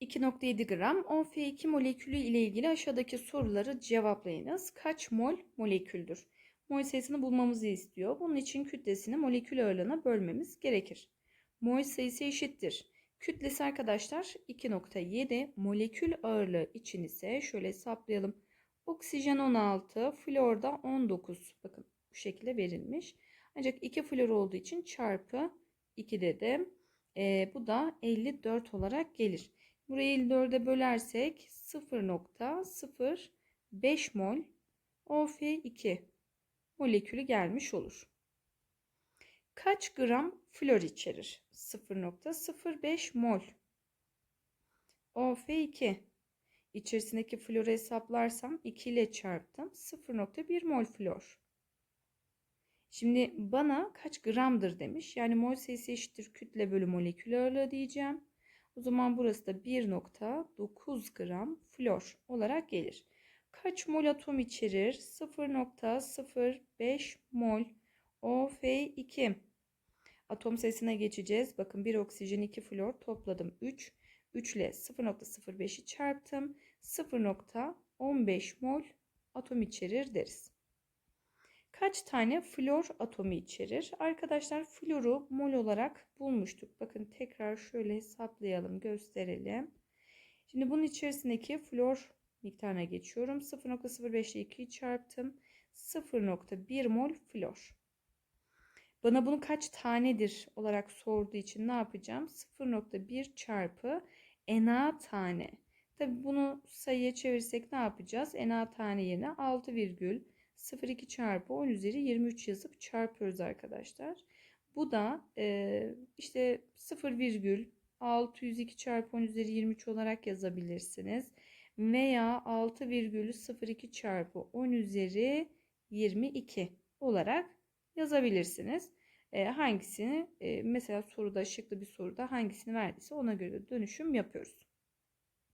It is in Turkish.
2.7 gram OF2 molekülü ile ilgili aşağıdaki soruları cevaplayınız. Kaç mol moleküldür? Mol sayısını bulmamızı istiyor. Bunun için kütlesini molekül ağırlığına bölmemiz gerekir. Mol sayısı eşittir. Kütlesi arkadaşlar 2.7 molekül ağırlığı için ise şöyle hesaplayalım. Oksijen 16, flor da 19. Bakın bu şekilde verilmiş. Ancak 2 flor olduğu için çarpı 2 dedim. E, bu da 54 olarak gelir. Burayı 54'e bölersek 0.05 mol OF2 molekülü gelmiş olur. Kaç gram flor içerir? 0.05 mol. OF2 içerisindeki floru hesaplarsam 2 ile çarptım. 0.1 mol flor. Şimdi bana kaç gramdır demiş. Yani mol sayısı eşittir kütle bölü molekül ağırlığı diyeceğim. O zaman burası da 1.9 gram flor olarak gelir. Kaç mol atom içerir? 0.05 mol OF2. Atom sayısına geçeceğiz. Bakın 1 oksijen 2 flor topladım 3. 3 ile 0.05'i çarptım. 0.15 mol atom içerir deriz. Kaç tane flor atomu içerir? Arkadaşlar floru mol olarak bulmuştuk. Bakın tekrar şöyle hesaplayalım, gösterelim. Şimdi bunun içerisindeki flor miktarına geçiyorum. 0.05 ile 2'yi çarptım. 0.1 mol flor. Bana bunu kaç tanedir olarak sorduğu için ne yapacağım? 0.1 çarpı Na tane. Tabi bunu sayıya çevirsek ne yapacağız? Na tane yerine 6,02 çarpı 10 üzeri 23 yazıp çarpıyoruz arkadaşlar. Bu da e, işte 0,602 çarpı 10 üzeri 23 olarak yazabilirsiniz. Veya 6,02 çarpı 10 üzeri 22 olarak yazabilirsiniz. E, hangisini e, mesela soruda şıklı bir soruda hangisini verdiyse ona göre dönüşüm yapıyoruz.